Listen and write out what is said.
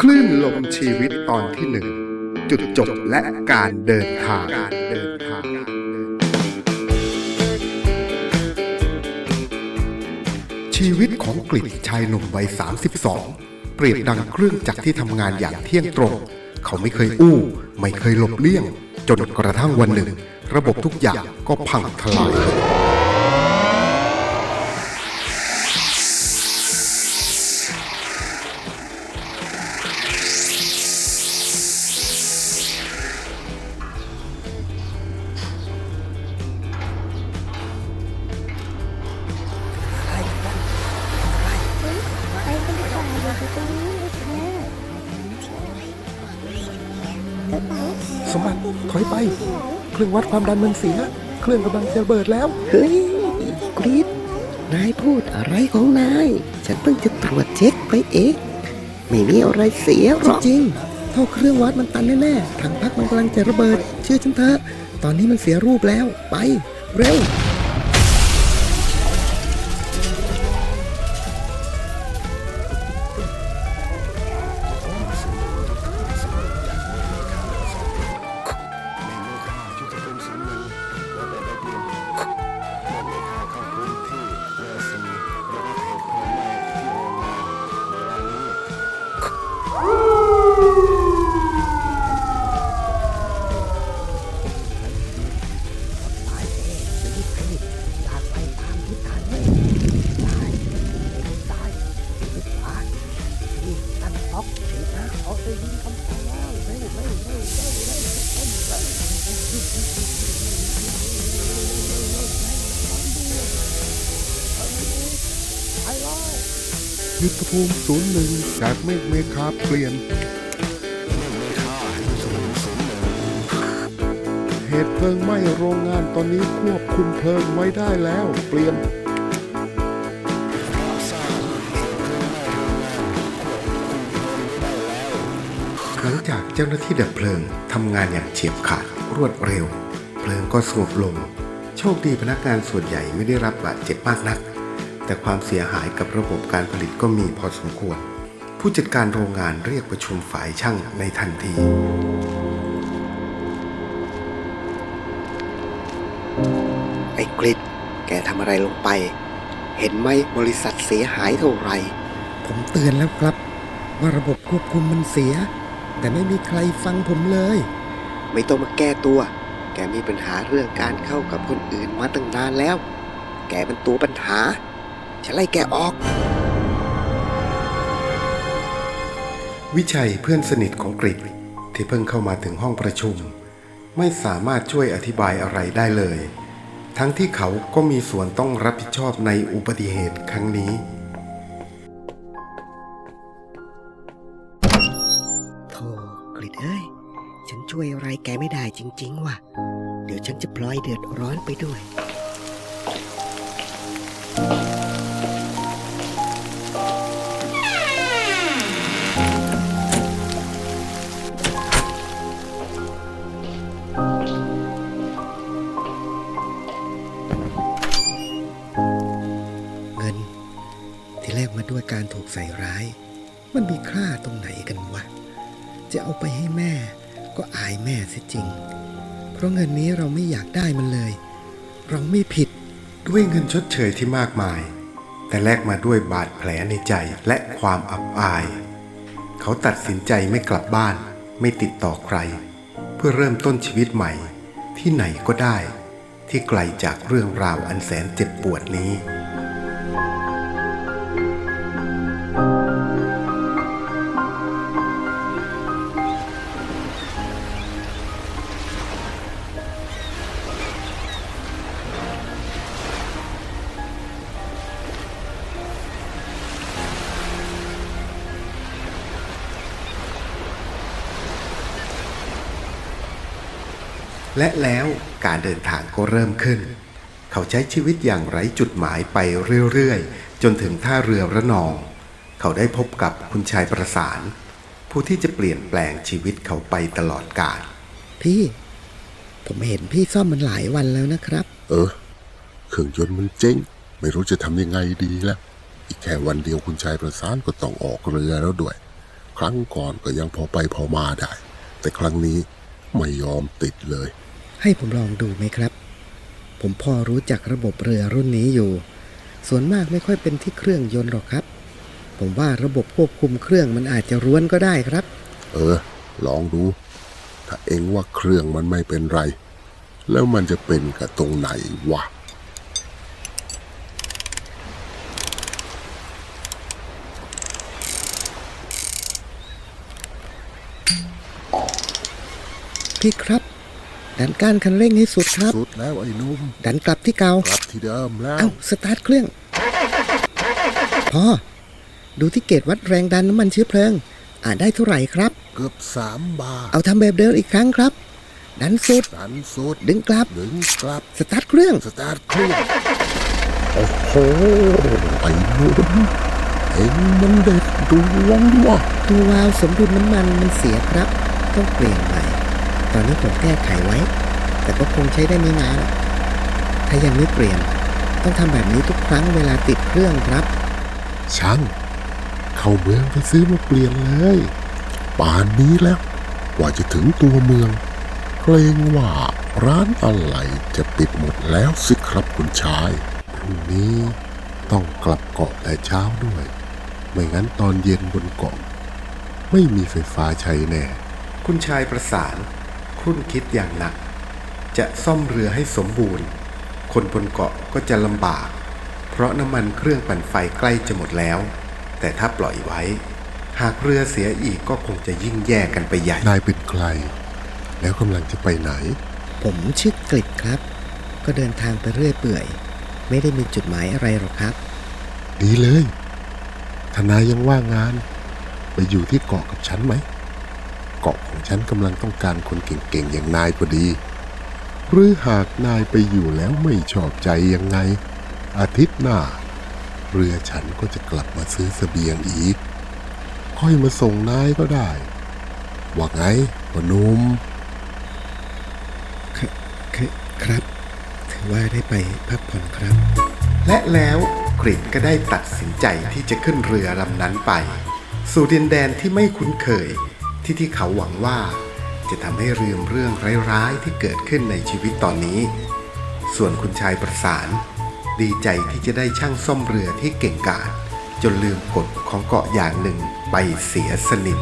คลื่นลมชีวิตตอนที่หนึ่งจุดจบและการเดินทางการเดินทางชีวิตของกฤษชายหนุ่มวัย 32 เปรียบดังเครื่องจักรที่ทำงานอย่างเที่ยงตรง เขาไม่เคยอู้ ไม่เคยหลบเลี่ยง จนกระทั่งวันหนึ่ง ระบบทุกอย่างก็พังทลาย สมบัติถอยไป เครื่องวัดความดันมันเสีย เครื่องกำลังจะระเบิดแล้ว เฮ้ยกรีดนายพูดอะไรของนาย ฉันเพิ่งจะตรวจเช็คไปเองไม่มีอะไรเสียหรอกจริงๆเท่าเครื่องวัดมันตันแน่ๆถังพักมันกำลังจะระเบิด เชื่อฉันเถอะ ตอนนี้มันเสียรูปแล้ว ไป เร็ว ยุทธภูมิศูนย์หนึ่งจากเมฆเมคาเปลี่ยนเหตุเพลิงไหม้โรงงานตอนนี้ควบคุมเพลิงไว้ได้แล้ว เปลี่ยน หลังจากเจ้าหน้าที่ดับเพลิงทำงานอย่างเฉียบขาดรวดเร็ว เพลิงก็สงบลง โชคดีพนักงานส่วนใหญ่ไม่ได้รับบาดเจ็บมากนัก แต่ความเสียหายกับระบบการผลิตก็มีพอสมควร ผู้จัดการโรงงานเรียกประชุมฝ่ายช่างในทันทีไอ้กรีดแกทำอะไรลงไป เห็นไหมบริษัทเสียหายเท่าไหร่ ผมเตือนแล้วครับ ว่าระบบควบคุมมันเสีย แต่ไม่มีใครฟังผมเลย ไม่ต้องมาแก้ตัว แกมีปัญหาเรื่องการเข้ากับคนอื่นมาตั้งนานแล้ว แกเป็นตัวปัญหา ฉันไล่แกออก วิชัยเพื่อนสนิทของกริชที่เพิ่งเข้ามาถึงห้องประชุม ไม่สามารถช่วยอธิบายอะไรได้เลย ทั้งที่เขาก็มีส่วนต้องรับผิดชอบในอุบัติเหตุครั้งนี้ กริดเอ้ย ฉันช่วยอะไรแกไม่ได้จริง ๆ ว่ะ เดี๋ยวฉันจะพลอยเดือดร้อนไปด้วย เงิน ที่แลกมาด้วยการถูกใส่ร้าย มันมีค่าตรงไหนกันวะ จะเอาไปให้แม่ ก็อายแม่เสียจริง เพราะเงินนี้เราไม่อยากได้มันเลย เราไม่ผิดด้วยเงินชดเชยที่มากมาย แต่แลกมาด้วยบาดแผลในใจและความอับอาย เขาตัดสินใจไม่กลับบ้าน ไม่ติดต่อใคร เพื่อเริ่มต้นชีวิตใหม่ ที่ไหนก็ได้ ที่ไกลจากเรื่องราวอันแสนเจ็บปวดนี้ และแล้วการเดินทางก็เริ่มขึ้น เขาใช้ชีวิตอย่างไร้จุดหมายไปเรื่อยๆ จนถึงท่าเรือระนอง เขาได้พบกับคุณชายประสาน ผู้ที่จะเปลี่ยนแปลงชีวิตเขาไปตลอดกาลพี่ ผมเห็นพี่ซ่อมมันหลายวันแล้วนะครับ เออ เครื่องยนต์มันเจ๊ง ไม่รู้จะทำยังไงดีแล้วอีกแค่วันเดียวคุณชายประสานก็ต้องออกเรือแล้วด้วย ครั้งก่อนก็ยังพอไปพอมาได้ แต่ครั้งนี้ ไม่ยอมติดเลย ให้ผมลองดูไหมครับ ผมพอรู้จักระบบเรือรุ่นนี้อยู่ ส่วนมากไม่ค่อยเป็นที่เครื่องยนต์หรอกครับ ผมว่าระบบควบคุมเครื่องมันอาจจะร้วนก็ได้ครับ เออ ลองดู ถ้าเองว่าเครื่องมันไม่เป็นไร แล้วมันจะเป็นกับตรงไหนวะ พี่ครับ ดันก้านคันเร่งให้สุดครับ สุดแล้วไอ้หนุ่มดันกลับที่เก่ากลับที่เดิมแล้วเอ้าสตาร์ทเครื่องพอดูที่เกจวัดแรงดันน้ำมันเชื้อเพลิง อ่านได้เท่าไหร่ครับ เกือบสามบาทเอาทำแบบเดิมอีกครั้งครับ ดันสุด ดันสุดดึงกลับ ดึงกลับ สตาร์ทเครื่อง สตาร์ทเครื่องโอ้โหไอ้หนุ่มเอ็งมันเด็ดดวงว่ะตัววาล์วสมดุลน้ำมันมันเสียครับ ต้องเปลี่ยนใหม่ต อนนี้ผมแก้ไขไว้ แต่ก็คงใช้ได้ไม่นาน ถ้ายังไม่เปลี่ยน ต้องทำแบบนี้ทุกครั้งเวลาติดเครื่องครับ ช่าง เข้าเมืองไปซื้อมาเปลี่ยนเลย ป่านนี้แล้วกว่าจะถึงตัวเมืองเกรงว่าร้านอะไรจะปิดหมดแล้วสิครับคุณชาย พรุ่งนี้ต้องกลับเกาะแต่เช้าด้วย ไม่งั้นตอนเย็นบนเกาะไม่มีไฟฟ้าใช้แน่ คุณชายประสาน ครุ่นคิดอย่างหนัก จะซ่อมเรือให้สมบูรณ์ คนบนเกาะก็จะลำบาก เพราะน้ำมันเครื่องปั่นไฟใกล้จะหมดแล้ว แต่ถ้าปล่อยไว้ หากเรือเสียอีกก็คงจะยิ่งแย่กันไปใหญ่ นายเป็นใคร แล้วกำลังจะไปไหน ผมชื่อกฤษครับ ก็เดินทางไปเรื่อยเปื่อย ไม่ได้มีจุดหมายอะไรหรอกครับ ดีเลยทนายยังว่างงาน ไปอยู่ที่เกาะกับฉันไหม เกาะของฉันกำลังต้องการคนเก่งๆ อย่างนายพอดี หรือหากนายไปอยู่แล้วไม่ชอบใจยังไง อาทิตย์หน้า เรือฉันก็จะกลับมาซื้อเสบียงอีก ค่อยมาส่งนายก็ได้ ว่าไงพนุ่มคือครับ ถือว่าได้ไปพักผ่อนครับ และแล้วกริดก็ได้ตัดสินใจที่จะขึ้นเรือลำนั้นไป สู่ดินแดนที่ไม่คุ้นเคย ที่ที่เขาหวังว่า จะทำให้ลืมเรื่องร้ายๆที่เกิดขึ้นในชีวิตตอนนี้ ส่วนคุณชายประสาน ดีใจที่จะได้ช่างซ่อมเรือที่เก่งกาจจนลืมกฎของเกาะอย่างหนึ่งไปเสียสนิท